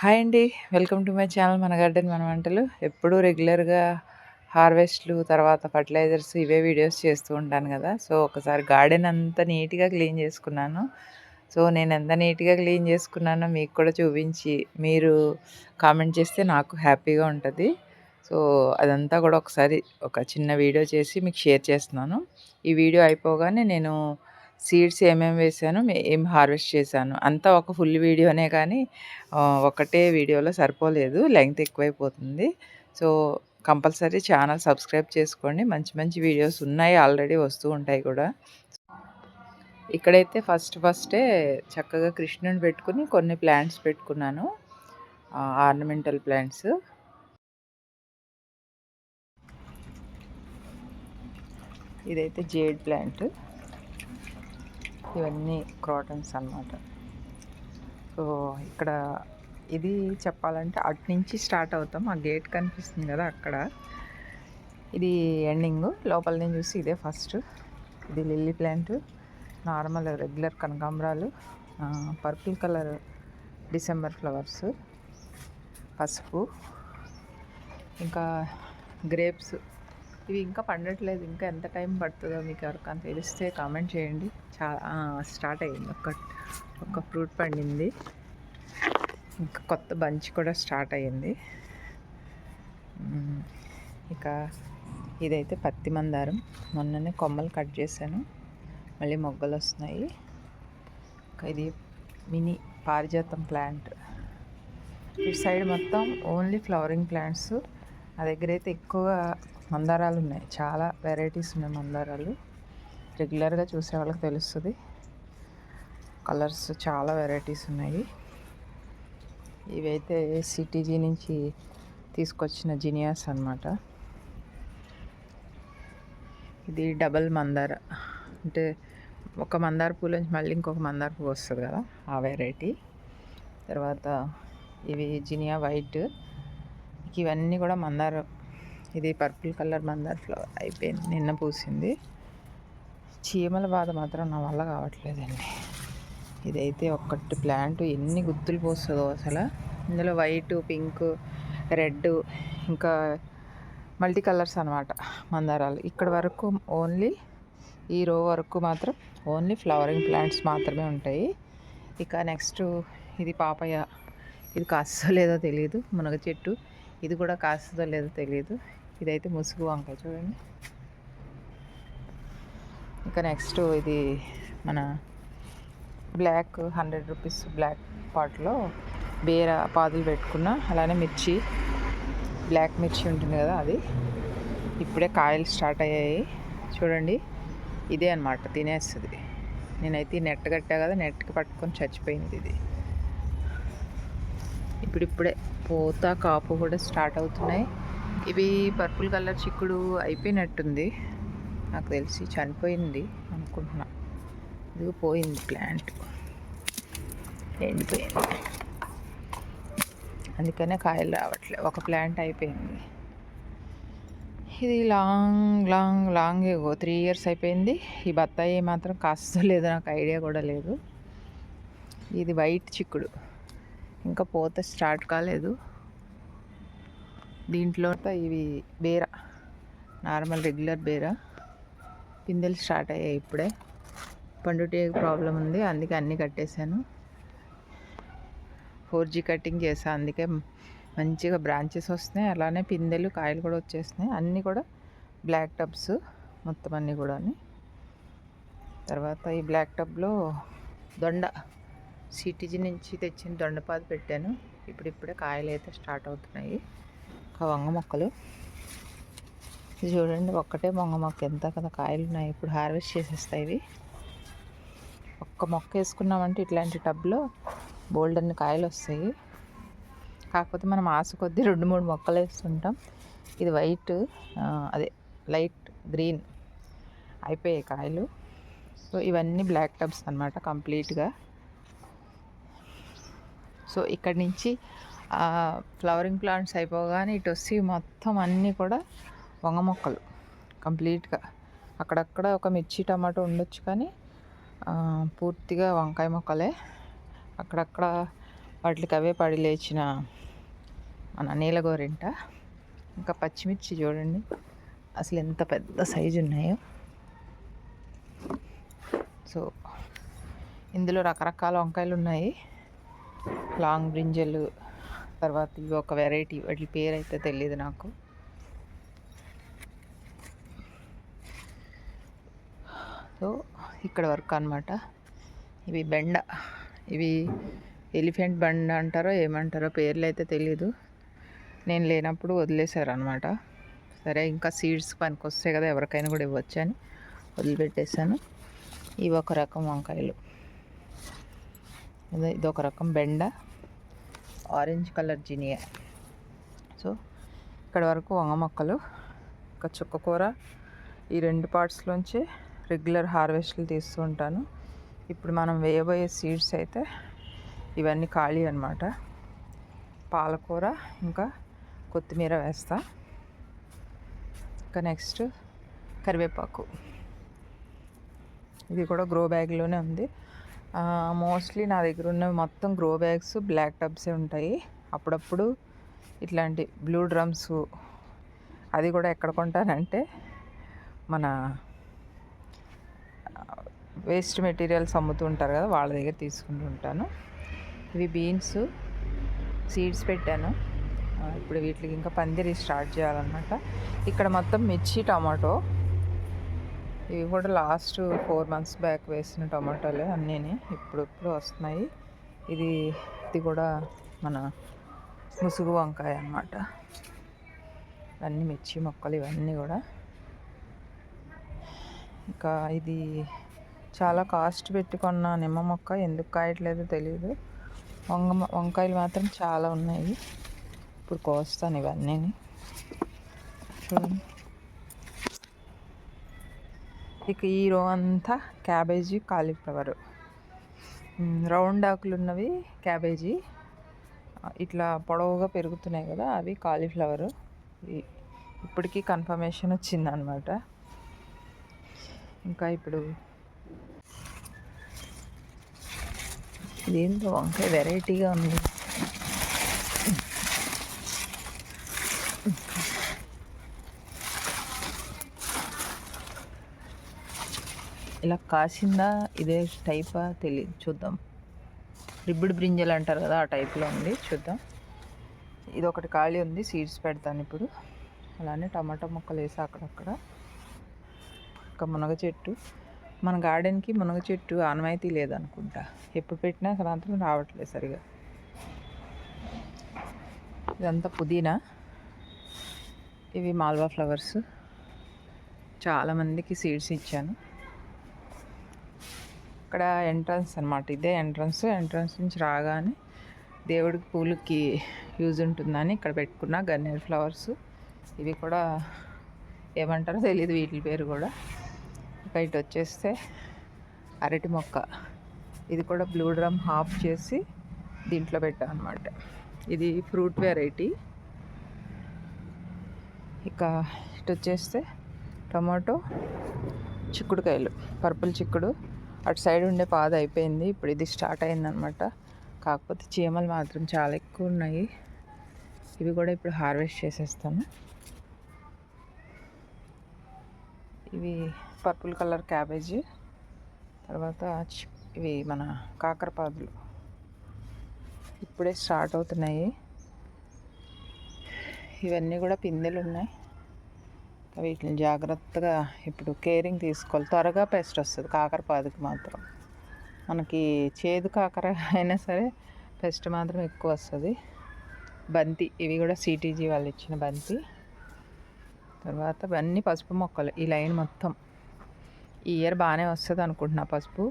Hi అండి. Welcome to my channel మన garden మన వంటలు. ఎప్పుడూ రెగ్యులర్గా హార్వెస్ట్లు తర్వాత ఫర్టిలైజర్స్ ఇవే వీడియోస్ చేస్తూ ఉంటాను కదా. సో ఒకసారి గార్డెన్ అంతా నీట్గా క్లీన్ చేసుకున్నాను. సో నేను ఎంత నీట్గా క్లీన్ చేసుకున్నానో మీకు కూడా చూపించి మీరు కామెంట్ చేస్తే నాకు హ్యాపీగా ఉంటుంది. సో అదంతా కూడా ఒకసారి ఒక చిన్న వీడియో చేసి మీకు షేర్ చేస్తున్నాను. ఈ వీడియో అయిపోగానే నేను సీడ్స్ ఏమేమి వేసాను ఏం హార్వెస్ట్ చేశాను. అంతా ఒక ఫుల్ వీడియోనే కానీ ఒకటే వీడియోలో సరిపోలేదు. లెంగ్త్ ఎక్కువైపోతుంది. సో కంపల్సరీ ఛానల్ సబ్స్క్రైబ్ చేసుకోండి. మంచి మంచి వీడియోస్ ఉన్నాయి ఆల్రెడీ వస్తూ ఉంటాయి కూడా. ఇక్కడైతే ఫస్ట్ ఫస్టే చక్కగా కృష్ణుని పెట్టుకుని కొన్ని ప్లాంట్స్ పెట్టుకున్నాను. Ornamental plants. ఇదైతే జేడ్ ప్లాంట్. ఇవన్నీ క్రాటన్స్ అనమాట సో ఇక్కడ ఇది చెప్పాలంటే అటు నుంచి స్టార్ట్ అవుతాం. ఆ గేట్ కనిపిస్తుంది కదా అక్కడ. ఇది ఎండింగ్. లోపల నేను చూసి ఇదే ఫస్ట్. ఇది లిల్లీ ప్లాంట్. నార్మల్ రెగ్యులర్ కనకాంబరాలు. Purple colour December flowers. పసుపు. ఇంకా గ్రేప్స్. ఇవి ఇంకా పండట్లేదు ఇంకా ఎంత టైం పడుతుందో మీకు ఎవరికైనా తెలిస్తే కామెంట్ చేయండి. చాలా స్టార్ట్ అయ్యింది ఒక ఒక ఫ్రూట్ పండింది. ఇంకా కొత్త బంచ్ కూడా స్టార్ట్ అయ్యింది. ఇక ఇదైతే పత్తి మందారం. మొన్ననే కొమ్మలు కట్ చేశాను. మళ్ళీ మొగ్గలు వస్తున్నాయి. ఇది మినీ పారిజాతం ప్లాంట్. ఇటు సైడ్ మొత్తం ఓన్లీ ఫ్లవరింగ్ ప్లాంట్స్. నా దగ్గర అయితే ఎక్కువగా మందారాలు ఉన్నాయి. చాలా వెరైటీస్ ఉన్నాయి మందారాలు. రెగ్యులర్గా చూసే వాళ్ళకి తెలుస్తుంది. కలర్స్ చాలా వెరైటీస్ ఉన్నాయి. ఇవైతే సిటీజీ నుంచి తీసుకొచ్చిన జినియాస్ అనమాట ఇది డబల్ మందార. అంటే ఒక మందార పూల నుంచి మళ్ళీ ఇంకొక మందార పువ్వు వస్తుంది కదా ఆ వెరైటీ తర్వాత ఇవి జినియా వైట్. ఇవన్నీ కూడా మందార ఇది పర్పుల్ కలర్ మందార ఫ్లవర్ అయిపోయింది నిన్న పూసింది. చీమల బాధ మాత్రం నా వల్ల కావట్లేదండి. ఇదైతే ఒక్కటి ప్లాంట్ ఎన్ని గుత్తులు పోస్తుందో అసలు. ఇందులో వైట్ పింక్ రెడ్ ఇంకా మల్టీ కలర్స్ అనమాట మందారాలు. ఇక్కడ వరకు ఓన్లీ ఈ రో వరకు మాత్రం ఓన్లీ ఫ్లవరింగ్ ప్లాంట్స్ మాత్రమే ఉంటాయి. ఇక నెక్స్ట్ ఇది పాపయ్య ఇది కాస్తో లేదో తెలియదు మునగ చెట్టు ఇది కూడా కాస్తుందో లేదో తెలియదు ఇదైతే ముసుగు వంకాయ చూడండి. ఇంకా నెక్స్ట్ ఇది మన బ్లాక్ హండ్రెడ్ రూపీస్ బ్లాక్ పాట్లో బీర పాదులు పెట్టుకున్న అలానే మిర్చి బ్లాక్ మిర్చి ఉంటుంది కదా అది. ఇప్పుడే కాయలు స్టార్ట్ అయ్యాయి. చూడండి ఇదే అనమాట తినేస్తుంది. నేనైతే నెట్ కట్టా కదా నెట్కి పట్టుకొని చచ్చిపోయింది ఇది. ఇప్పుడిప్పుడే పోత కాపు కూడా స్టార్ట్ అవుతున్నాయి. ఇవి పర్పుల్ కలర్ చిక్కుడు అయిపోయినట్టుంది. నాకు తెలిసి చనిపోయింది అనుకుంటున్నా. ఇది పోయింది ప్లాంట్. ఎండిపోయింది. అందుకనే కాయలు రావట్లే. ఒక ప్లాంట్ అయిపోయింది. ఇది long long long ago three years అయిపోయింది. ఈ బత్తాయి మాత్రం కాస్త లేదు నాకు ఐడియా కూడా లేదు. ఇది వైట్ చిక్కుడు. ఇంకా పోత స్టార్ట్ కాలేదు. దీంట్లో ఇవి బేర నార్మల్ రెగ్యులర్ బేర. పిందెలు స్టార్ట్ అయ్యాయి ఇప్పుడే. పండుటే ప్రాబ్లం ఉంది అందుకే అన్నీ కట్టేశాను. ఫోర్ జీ కటింగ్ చేశాను అందుకే మంచిగా బ్రాంచెస్ వస్తున్నాయి. అలానే పిందెలు కాయలు కూడా వచ్చేస్తున్నాయి. అన్నీ కూడా బ్లాక్ టబ్స్ మొత్తం అన్నీ కూడా తర్వాత ఈ బ్లాక్ టబ్లో దొండ సిటీజీ నుంచి తెచ్చిన దొండపాదు పెట్టాను. ఇప్పుడిప్పుడే కాయలు అయితే స్టార్ట్ అవుతున్నాయి. వంగ మొక్కలు. ఇది చూడండి ఒక్కటే వంగ మొక్క. ఎంత కదా కాయలు ఉన్నాయి ఇప్పుడు హార్వెస్ట్ చేసేస్తాయి ఇవి. ఒక్క మొక్క వేసుకున్నామంటే ఇట్లాంటి టబ్లో బోల్డర్ని కాయలు వస్తాయి. కాకపోతే మనం ఆశ కొద్దీ రెండు మూడు మొక్కలు వేస్తుంటాం. ఇది వైట్ అదే లైట్ గ్రీన్ అయిపోయాయి కాయలు. సో ఇవన్నీ బ్లాక్ టబ్స్ అనమాట కంప్లీట్గా. సో ఇక్కడి నుంచి ఫ్లవరింగ్ ప్లాంట్స్ అయిపోగానే ఇటు వచ్చి మొత్తం అన్నీ కూడా వంగ మొక్కలు కంప్లీట్గా. అక్కడక్కడ ఒక మిర్చి టమాటో ఉండొచ్చు కానీ పూర్తిగా వంకాయ మొక్కలే. అక్కడక్కడ వాటికి అవే పడి లేచిన మన నీలగోరింట. ఇంకా పచ్చిమిర్చి చూడండి. అసలు ఎంత పెద్ద సైజు ఉన్నాయో. సో ఇందులో రకరకాల వంకాయలు ఉన్నాయి. లాంగ్ బ్రింజలు తర్వాత ఇవి ఒక వెరైటీ వాటి పేరు అయితే తెలియదు నాకు. సో ఇక్కడ వరకు అనమాట ఇవి బెండ ఇవి ఎలిఫెంట్ బండ అంటారో ఏమంటారో పేర్లు అయితే తెలియదు నేను లేనప్పుడు వదిలేశారు అనమాట సరే ఇంకా సీడ్స్ పనికి వస్తాయి కదా ఎవరికైనా కూడా ఇవ్వచ్చు అని వదిలిపెట్టేశాను. ఇవి ఒక రకం వంకాయలు. ఇది ఒక రకం బెండ. Orange colour జినియా. సో ఇక్కడ వరకు వంగ మొక్కలు ఇంకా చుక్క కూర ఈ రెండు పార్ట్స్లోంచి రెగ్యులర్ హార్వెస్ట్లు తీస్తూ ఉంటాను. ఇప్పుడు మనం వేయబోయే సీడ్స్ అయితే ఇవన్నీ ఖాళీ అనమాట పాలకూర ఇంకా కొత్తిమీర వేస్తా. ఇంకా నెక్స్ట్ కరివేపాకు. ఇది కూడా గ్రో బ్యాగ్లోనే ఉంది. మోస్ట్లీ నా దగ్గర ఉన్నవి మొత్తం గ్రో బ్యాగ్స్ బ్లాక్ టబ్సే ఉంటాయి. అప్పుడప్పుడు ఇట్లాంటి బ్లూ డ్రమ్స్ అది కూడా ఎక్కడ కొంటానంటే మన వేస్ట్ మెటీరియల్స్ అమ్ముతూ ఉంటారు కదా వాళ్ళ దగ్గర తీసుకుంటూ ఉంటాను. ఇవి బీన్స్ సీడ్స్ పెట్టాను. ఇప్పుడు వీటికి ఇంకా పందిరి స్టార్ట్ చేయాలన్నమాట. ఇక్కడ మొత్తం మిర్చి టమాటో ఇవి కూడా లాస్ట్ ఫోర్ మంత్స్ బ్యాక్ వేసిన టమాటాలే అన్నీని. ఇప్పుడిప్పుడు వస్తున్నాయి. ఇది ఇది కూడా మన ముసుగు వంకాయ అన్నమాట. అన్ని మిర్చి మొక్కలు ఇవన్నీ కూడా. ఇంకా ఇది చాలా కాస్ట్ పెట్టుకున్న నిమ్మ మొక్క. ఎందుకు కాయట్లేదో తెలియదు వంగ వంకాయలు మాత్రం చాలా ఉన్నాయి. ఇప్పుడు కోస్తాను ఇవన్నీ చూడండి. ఇక ఈ రో అంతా క్యాబేజీ కాలీఫ్లవర్. రౌండ్ ఆకులు ఉన్నవి క్యాబేజీ ఇట్లా పొడవుగా పెరుగుతున్నాయి కదా అవి కాలీఫ్లవర్. ఇప్పటికీ కన్ఫర్మేషన్ వచ్చిందనమాట ఇంకా ఇప్పుడు ఇదేంటో వంకాయ వెరైటీగా ఉంది. ఇలా కాసిందా? ఇదే టైపా? తెలియదు చూద్దాం. రిబ్బిడ్ బ్రింజల్ అంటారు కదా ఆ టైప్లో ఉంది. చూద్దాం. ఇది ఒకటి ఖాళీ ఉంది సీడ్స్ పెడతాను ఇప్పుడు. అలానే టమాటా మొక్కలు వేసి అక్కడక్కడ. ఒక మునగ చెట్టు. మన గార్డెన్కి మునగ చెట్టు ఆనవాయితీ లేదనుకుంటా. ఎప్పుడు పెట్టినా మాత్రం రావట్లేదు సరిగా. ఇదంతా పుదీనా. ఇవి మాల్వా ఫ్లవర్స్. చాలామందికి సీడ్స్ ఇచ్చాను. ఇక్కడ ఎంట్రన్స్ అనమాట ఇదే ఎంట్రన్స్ ఎంట్రన్స్ నుంచి రాగానే దేవుడికి పూలకి యూజ్ ఉంటుందని ఇక్కడ పెట్టుకున్న. గన్నేరు ఫ్లవర్స్ ఇవి కూడా ఏమంటారో తెలియదు వీటి పేరు కూడా. ఇంకా ఇటు వచ్చేస్తే అరటి మొక్క. ఇది కూడా బ్లూ డ్రమ్ హాఫ్ చేసి దీంట్లో పెట్టాను అనమాట ఇది ఫ్రూట్ వెరైటీ ఇక ఇటు వచ్చేస్తే టమాటో చిక్కుడుకాయలు పర్పుల్ చిక్కుడు. అటు సైడ్ ఉండే పాద అయిపోయింది. ఇప్పుడు ఇది స్టార్ట్ అయిందనమాట కాకపోతే చీమలు మాత్రం చాలా ఎక్కువ ఉన్నాయి. ఇవి కూడా ఇప్పుడు హార్వెస్ట్ చేసేస్తాను. ఇవి పర్పుల్ కలర్ క్యాబేజీ తర్వాత చి- ఇవి మన కాకరపాదులు ఇప్పుడే స్టార్ట్ అవుతున్నాయి. ఇవన్నీ కూడా పిందెలు ఉన్నాయి. వీటిని జాగ్రత్తగా ఇప్పుడు కేరింగ్ తీసుకోవాలి. త్వరగా పెస్ట్ వస్తుంది కాకరపాదుకి మాత్రం. మనకి చేదు కాకర అయినా సరే పెస్ట్ మాత్రం ఎక్కువ వస్తుంది. బంతి ఇవి కూడా సిటీజీ వాళ్ళు ఇచ్చిన బంతి. తర్వాత ఇవన్నీ పసుపు మొక్కలు ఈ లైన్ మొత్తం. ఈ ఇయర్ బాగానే వస్తుంది అనుకుంటున్నా పసుపు.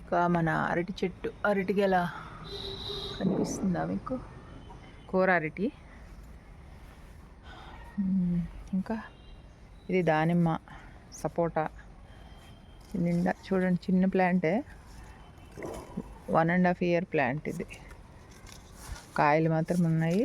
ఇంకా మన అరటి చెట్టు అరటి ఎలా కనిపిస్తుందా మీకు? కూర అరటి. ఇంకా ఇది దానిమ్మ సపోటా. నిండా చూడండి చిన్న ప్లాంటే. One and half year plant ఇది. కాయలు మాత్రం ఉన్నాయి.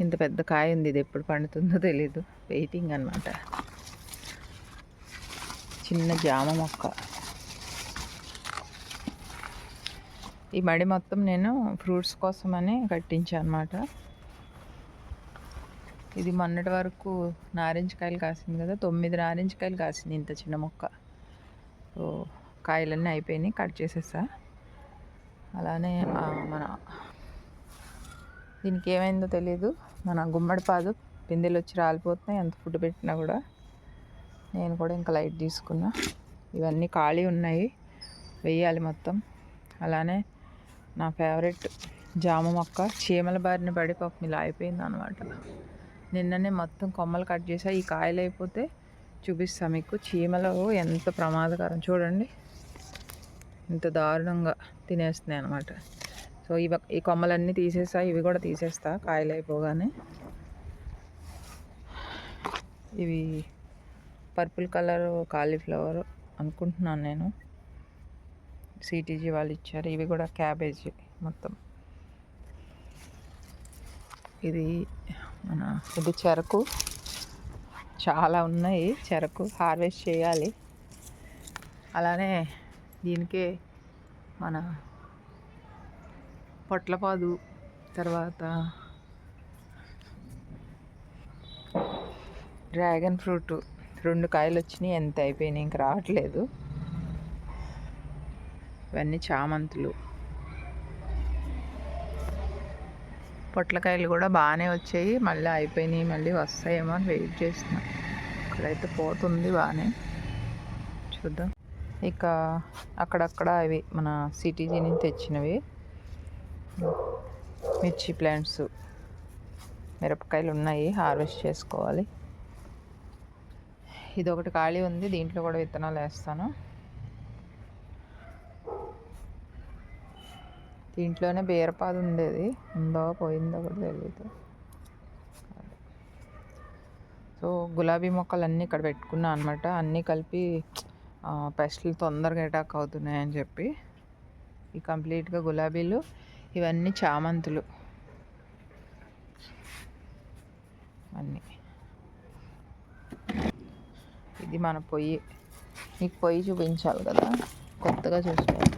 ఇంత పెద్ద కాయ ఉంది ఇది ఎప్పుడు పండుతుందో తెలీదు. వెయిటింగ్ అనమాట చిన్న జామ మొక్క. ఈ మడి మొత్తం నేను ఫ్రూట్స్ కోసమని కట్టించాను అనమాట ఇది మొన్నటి వరకు నారింజకాయలు కాసింది కదా తొమ్మిది నారింజకాయలు కాసింది ఇంత చిన్న మొక్క. సో కాయలన్నీ అయిపోయినాయి కట్ చేసేసా. అలానే మన దీనికి ఏమైందో తెలియదు మన గుమ్మడి పాదు పిందెలు వచ్చి రాలిపోతున్నాయి ఎంత ఫుడ్ పెట్టినా కూడా. నేను కూడా ఇంకా లైట్ తీసుకున్నా. ఇవన్నీ ఖాళీ ఉన్నాయి వెయ్యాలి మొత్తం. అలానే నా ఫేవరెట్ జామ మొక్క చీమల బారిన పడి పాపం ఇలా అయిపోయింది అనమాట నిన్ననే మొత్తం కొమ్మలు కట్ చేసా. ఈ కాయలు అయిపోతే చూపిస్తా మీకు. చీమలు ఎంత ప్రమాదకరం. చూడండి. ఇంత దారుణంగా తినేస్తున్నాయి అనమాట సో ఇవి ఈ కొమ్మలన్నీ తీసేస్తా ఇవి కూడా తీసేస్తా కాయలు అయిపోగానే. ఇవి పర్పుల్ కలర్ కాలీఫ్లవర్ అనుకుంటున్నాను నేను. సిటీజీ వాళ్ళు ఇచ్చారు. ఇవి కూడా క్యాబేజీ మొత్తం. ఇది మన ఇది చెరకు. చాలా ఉన్నాయి. చెరకు హార్వెస్ట్ చేయాలి. అలానే దీనికే మన పొట్లపాదు తర్వాత డ్రాగన్ ఫ్రూట్. రెండు కాయలు వచ్చినాయి. ఎంత అయిపోయినాయి? ఇంక రావట్లేదు. ఇవన్నీ చామంతులు. పొట్లకాయలు కూడా బాగానే వచ్చాయి. మళ్ళీ అయిపోయినాయి మళ్ళీ వస్తాయేమో అని వెయిట్ చేస్తున్నా. ఇక్కడైతే పోతుంది బాగానే. చూద్దాం. ఇక అక్కడక్కడ అవి మన సిటీజీ నుంచి తెచ్చినవి. మిర్చి ప్లాంట్స్ మిరపకాయలు ఉన్నాయి హార్వెస్ట్ చేసుకోవాలి. ఇది ఒకటి ఖాళీ ఉంది దీంట్లో కూడా విత్తనాలు వేస్తాను. దీంట్లోనే బీరపాదు ఉండేది. ఉందో పోయిందో కూడా తెలియదు సో గులాబీ మొక్కలు అన్నీ ఇక్కడ పెట్టుకున్నా అనమాట అన్నీ కలిపి పెస్ట్లు తొందరగా అటాక్ అవుతున్నాయని చెప్పి. ఈ కంప్లీట్గా గులాబీలు ఇవన్నీ చామంతులు. అన్నీ. ఇది మన పొయ్యి. మీకు పొయ్యి చూపించాలి కదా? కొత్తగా చూసుకోవాలి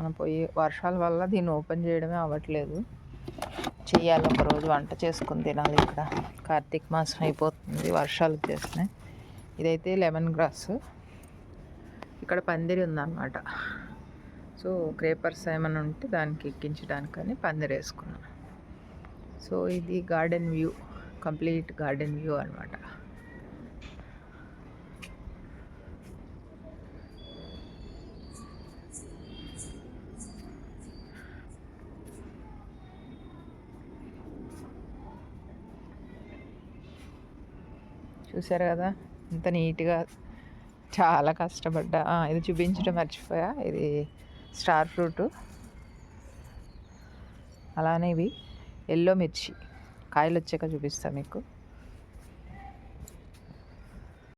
మన పొయ్యి వర్షాల వల్ల దీన్ని ఓపెన్ చేయడమే అవ్వట్లేదు. చేయాలి ఒకరోజు వంట చేసుకుని తినాలి ఇక్కడ. కార్తీక మాసం అయిపోతుంది వర్షాలు చేస్తున్నాయి ఇదైతే లెమన్ గ్రాస్. ఇక్కడ పందిరి ఉందన్నమాట. సో క్రేపర్స్ ఏమైనా ఉంటే దానికి ఎక్కించడానికని పందిరి వేసుకున్నాను. సో ఇది garden view complete garden view అనమాట చూసారు కదా? ఇంత నీట్గా చాలా కష్టపడ్డా. ఇది చూపించడం మర్చిపోయా. ఇది స్టార్ ఫ్రూట్. అలానే ఇవి. ఎల్లో మిర్చి. కాయలు వచ్చాక చూపిస్తాను మీకు.